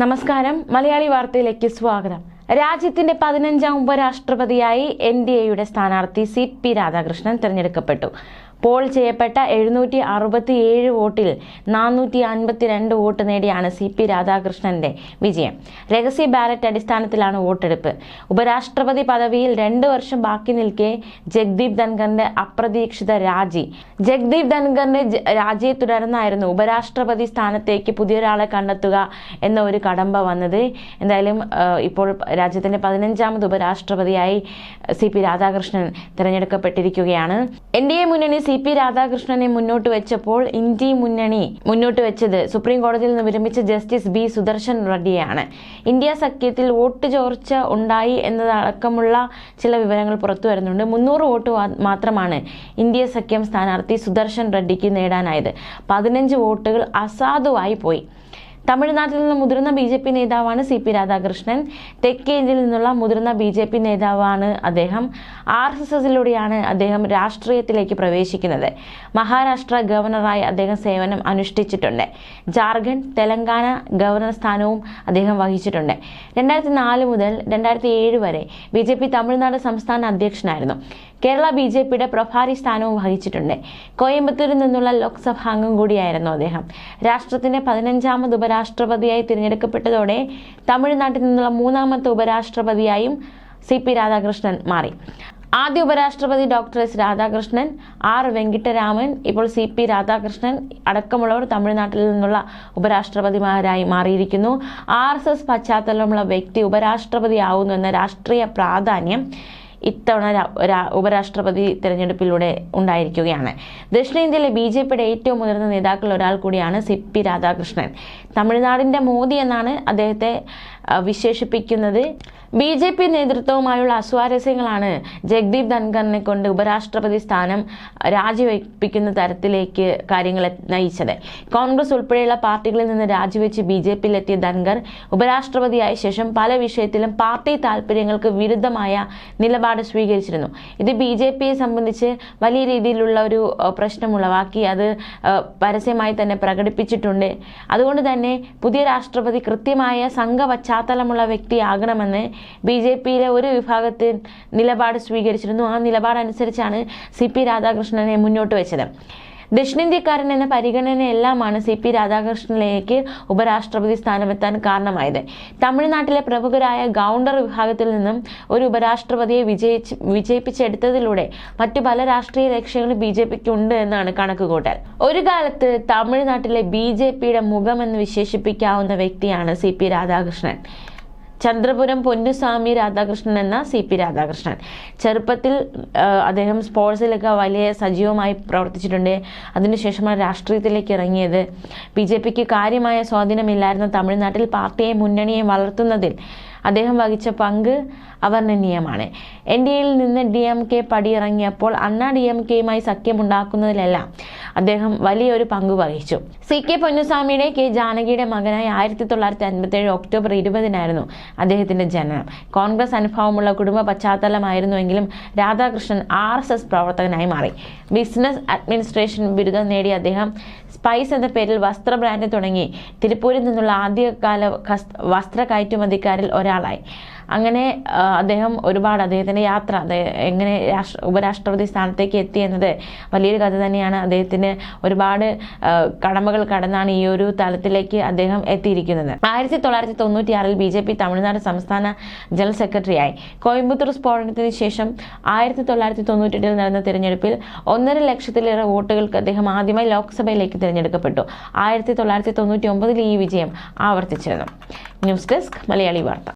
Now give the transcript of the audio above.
നമസ്കാരം. മലയാളി വാർത്തയിലേക്ക് സ്വാഗതം. രാജ്യത്തിന്റെ പതിനഞ്ചാം ഉപരാഷ്ട്രപതിയായി എൻ ഡി എയുടെ സ്ഥാനാർത്ഥി സി പി രാധാകൃഷ്ണൻ തിരഞ്ഞെടുക്കപ്പെട്ടു. പോൾ ചെയ്യപ്പെട്ട എഴുന്നൂറ്റി അറുപത്തിയേഴ് വോട്ടിൽ നാനൂറ്റി അൻപത്തിരണ്ട് വോട്ട് നേടിയാണ് സി പി രാധാകൃഷ്ണന്റെ വിജയം. രഹസ്യ ബാലറ്റ് അടിസ്ഥാനത്തിലാണ് വോട്ടെടുപ്പ്. ഉപരാഷ്ട്രപതി പദവിയിൽ രണ്ട് വർഷം ബാക്കി നിൽക്കെ ജഗ്ദീപ് ധൻഖറിന്റെ അപ്രതീക്ഷിത രാജി. ജഗ്ദീപ് ധൻഖറിന്റെ രാജിയെ തുടർന്നായിരുന്നു ഉപരാഷ്ട്രപതി സ്ഥാനത്തേക്ക് പുതിയൊരാളെ കണ്ടെത്തുക എന്ന ഒരു കടമ്പ വന്നത്. എന്തായാലും ഇപ്പോൾ രാജ്യത്തിന്റെ പതിനഞ്ചാമത് ഉപരാഷ്ട്രപതിയായി സി പി രാധാകൃഷ്ണൻ തിരഞ്ഞെടുക്കപ്പെട്ടിരിക്കുകയാണ്. എൻ ഡി എ മുന്നണി സി പി രാധാകൃഷ്ണനെ മുന്നോട്ട് വെച്ചപ്പോൾ ഇന്ത്യ മുന്നണി മുന്നോട്ട് വെച്ചത് സുപ്രീം കോടതിയിൽ നിന്ന് വിരമിച്ച ജസ്റ്റിസ് ബി സുദർശൻ റെഡ്ഡിയാണ്. ഇന്ത്യ സഖ്യത്തിൽ വോട്ട് ചോർച്ച ഉണ്ടായി എന്നതടക്കമുള്ള ചില വിവരങ്ങൾ പുറത്തു വരുന്നുണ്ട്. മുന്നൂറ് വോട്ട് മാത്രമാണ് ഇന്ത്യ സഖ്യം സ്ഥാനാർത്ഥി സുദർശൻ റെഡ്ഡിക്ക് നേടാനായത്. പതിനഞ്ച് വോട്ടുകൾ അസാധുവായി പോയി. തമിഴ്നാട്ടിൽ നിന്ന് മുതിർന്ന ബി ജെ പി നേതാവാണ് സി പി രാധാകൃഷ്ണൻ. തെക്കേ ഇന്ത്യയിൽ നിന്നുള്ള മുതിർന്ന ബി ജെ പി നേതാവാണ് അദ്ദേഹം. ആർ എസ് എസിലൂടെയാണ് അദ്ദേഹം രാഷ്ട്രീയത്തിലേക്ക് പ്രവേശിക്കുന്നത്. മഹാരാഷ്ട്ര ഗവർണറായി അദ്ദേഹം സേവനം അനുഷ്ഠിച്ചിട്ടുണ്ട്. ജാർഖണ്ഡ് തെലങ്കാന ഗവർണർ സ്ഥാനവും അദ്ദേഹം വഹിച്ചിട്ടുണ്ട്. രണ്ടായിരത്തി നാല് മുതൽ രണ്ടായിരത്തി ഏഴ് വരെ ബി ജെ പി തമിഴ്നാട് സംസ്ഥാന അധ്യക്ഷനായിരുന്നു. കേരള ബി ജെ പിയുടെ പ്രഭാരി സ്ഥാനവും വഹിച്ചിട്ടുണ്ട്. കോയമ്പത്തൂരിൽ നിന്നുള്ള ലോക്സഭാ അംഗം കൂടിയായിരുന്നു അദ്ദേഹം. രാഷ്ട്രത്തിന്റെ പതിനഞ്ചാമത് ഉപരാഷ്ട്രപതിയായി തിരഞ്ഞെടുക്കപ്പെട്ടതോടെ തമിഴ്നാട്ടിൽ നിന്നുള്ള മൂന്നാമത്തെ ഉപരാഷ്ട്രപതിയായും സി പി രാധാകൃഷ്ണൻ മാറി. ആദ്യ ഉപരാഷ്ട്രപതി doctor S Radhakrishnan R Venkataraman ഇപ്പോൾ സി പി രാധാകൃഷ്ണൻ അടക്കമുള്ളവർ തമിഴ്നാട്ടിൽ നിന്നുള്ള ഉപരാഷ്ട്രപതിമാരായി മാറിയിരിക്കുന്നു. ആർ എസ് എസ് പശ്ചാത്തലമുള്ള വ്യക്തി ഉപരാഷ്ട്രപതിയാവുന്നു എന്ന രാഷ്ട്രീയ പ്രാധാന്യം ഇത്തവണ ഉപരാഷ്ട്രപതി തിരഞ്ഞെടുപ്പിലൂടെ ഉണ്ടായിരിക്കുകയാണ്. ദക്ഷിണേന്ത്യയിലെ ബി ജെ പിയുടെ ഏറ്റവും മുതിർന്ന നേതാക്കളിൽ ഒരാൾ കൂടിയാണ് സി പി രാധാകൃഷ്ണൻ. തമിഴ്നാടിന്റെ മോദി എന്നാണ് അദ്ദേഹത്തെ വിശേഷിപ്പിക്കുന്നത്. ബി ജെ പി നേതൃത്വവുമായുള്ള അസ്വാരസ്യങ്ങളാണ് ജഗ്ദീപ് ധൻഖറിനെ കൊണ്ട് ഉപരാഷ്ട്രപതി സ്ഥാനം രാജിവെപ്പിക്കുന്ന തരത്തിലേക്ക് കാര്യങ്ങളെ നയിച്ചത്. കോൺഗ്രസ് ഉൾപ്പെടെയുള്ള പാർട്ടികളിൽ നിന്ന് രാജിവെച്ച് ബി ജെ പിയിലെത്തിയ ധൻഖർ ഉപരാഷ്ട്രപതിയായ ശേഷം പല വിഷയത്തിലും പാർട്ടി താല്പര്യങ്ങൾക്ക് വിരുദ്ധമായ നിലപാട് സ്വീകരിച്ചിരുന്നു. ഇത് ബി ജെ പിയെ സംബന്ധിച്ച് വലിയ രീതിയിലുള്ള ഒരു പ്രശ്നമുളവാക്കി അത് പരസ്യമായി തന്നെ പ്രകടിപ്പിച്ചിട്ടുണ്ട്. അതുകൊണ്ട് തന്നെ പുതിയ രാഷ്ട്രപതി കൃത്യമായ സംഘ പശ്ചാത്തലമുള്ള വ്യക്തിയാകണമെന്ന് ബി ജെ പിയിലെ ഒരു വിഭാഗത്തിൽ നിലപാട് സ്വീകരിച്ചിരുന്നു. ആ നിലപാടനുസരിച്ചാണ് സി പി രാധാകൃഷ്ണനെ മുന്നോട്ട് വെച്ചത്. ദക്ഷിണേന്ത്യക്കാരൻ എന്ന പരിഗണനയെല്ലാമാണ് സി പി രാധാകൃഷ്ണനിലേക്ക് ഉപരാഷ്ട്രപതി സ്ഥാനമെത്താൻ കാരണമായത്. തമിഴ്നാട്ടിലെ പ്രമുഖരായ ഗൗണ്ടർ വിഭാഗത്തിൽ നിന്നും ഒരു ഉപരാഷ്ട്രപതിയെ വിജയിച്ച് വിജയിപ്പിച്ചെടുത്തതിലൂടെ മറ്റു പല രാഷ്ട്രീയ ലക്ഷ്യങ്ങളും ബി ജെ പിക്ക് ഉണ്ട് എന്നാണ് കണക്കുകൂട്ടൽ. ഒരു കാലത്ത് തമിഴ്നാട്ടിലെ ബി ജെ പിയുടെ മുഖമെന്ന് വിശേഷിപ്പിക്കാവുന്ന വ്യക്തിയാണ് സി പി രാധാകൃഷ്ണൻ. ചന്ദ്രപുരം പൊന്നുസ്വാമി രാധാകൃഷ്ണൻ എന്ന സി പി രാധാകൃഷ്ണൻ. ചെറുപ്പത്തിൽ അദ്ദേഹം സ്പോർട്സിലൊക്കെ വലിയ സജീവമായി പ്രവർത്തിച്ചിട്ടുണ്ട്. അതിനുശേഷമാണ് രാഷ്ട്രീയത്തിലേക്ക് ഇറങ്ങിയത്. ബി ജെ പിക്ക് കാര്യമായ സ്വാധീനമില്ലായിരുന്ന തമിഴ്നാട്ടിൽ പാർട്ടിയെ മുന്നണിയെ വളർത്തുന്നതിൽ. അദ്ദേഹം വഹിച്ച പങ്ക് അവർണനീയമാണ് എൻ ഡി എയിൽ നിന്ന് ഡി എം കെ പടിയിറങ്ങിയപ്പോൾ അണ്ണാ ഡി എം കെയുമായി സഖ്യമുണ്ടാക്കുന്നതിലെല്ലാം അദ്ദേഹം വലിയൊരു പങ്ക് വഹിച്ചു. സി കെ പൊന്നുസ്വാമിയുടെ കെ ജാനകിയുടെ മകനായി ആയിരത്തി തൊള്ളായിരത്തി അൻപത്തി ഏഴ് ഒക്ടോബർ ഇരുപതിനായിരുന്നു അദ്ദേഹത്തിന്റെ ജനനം. കോൺഗ്രസ് അനുഭവമുള്ള കുടുംബ പശ്ചാത്തലമായിരുന്നുവെങ്കിലും രാധാകൃഷ്ണൻ ആർ എസ് എസ് പ്രവർത്തകനായി മാറി. ബിസിനസ് അഡ്മിനിസ്ട്രേഷൻ ബിരുദം നേടിയ അദ്ദേഹം സ്പൈസ് എന്ന പേരിൽ വസ്ത്ര ബ്രാൻഡ് തുടങ്ങി. തിരുപ്പൂരിൽ നിന്നുള്ള ആദ്യകാല വസ്ത്ര കയറ്റുമതിക്കാരിൽ ഒരാളായി. അങ്ങനെ അദ്ദേഹം ഒരുപാട് അദ്ദേഹത്തിന്റെ യാത്ര എങ്ങനെ രാഷ്ട്ര ഉപരാഷ്ട്രപതി സ്ഥാനത്തേക്ക് എത്തി എന്നത് വലിയൊരു കഥ തന്നെയാണ്. അദ്ദേഹത്തിന് ഒരുപാട് കടമകൾ കടന്നാണ് ഈ ഒരു തലത്തിലേക്ക് അദ്ദേഹം എത്തിയിരിക്കുന്നത്. ആയിരത്തി തൊള്ളായിരത്തി തൊണ്ണൂറ്റിയാറിൽ ബി ജെ പി തമിഴ്നാട് സംസ്ഥാന ജനറൽ സെക്രട്ടറിയായി. കോയമ്പത്തൂർ സ്ഫോടനത്തിന് ശേഷം ആയിരത്തി തൊള്ളായിരത്തി തൊണ്ണൂറ്റെട്ടിൽ നടന്ന തിരഞ്ഞെടുപ്പിൽ ഒന്നര ലക്ഷത്തിലേറെ വോട്ടുകൾക്ക് അദ്ദേഹം ആദ്യമായി ലോക്സഭയിലേക്ക് തിരഞ്ഞെടുക്കപ്പെട്ടു. ആയിരത്തി തൊള്ളായിരത്തി തൊണ്ണൂറ്റി ഒമ്പതിൽ ഈ വിജയം ആവർത്തിച്ചിരുന്നു. ന്യൂസ് ഡെസ്ക് മലയാളി വാർത്ത.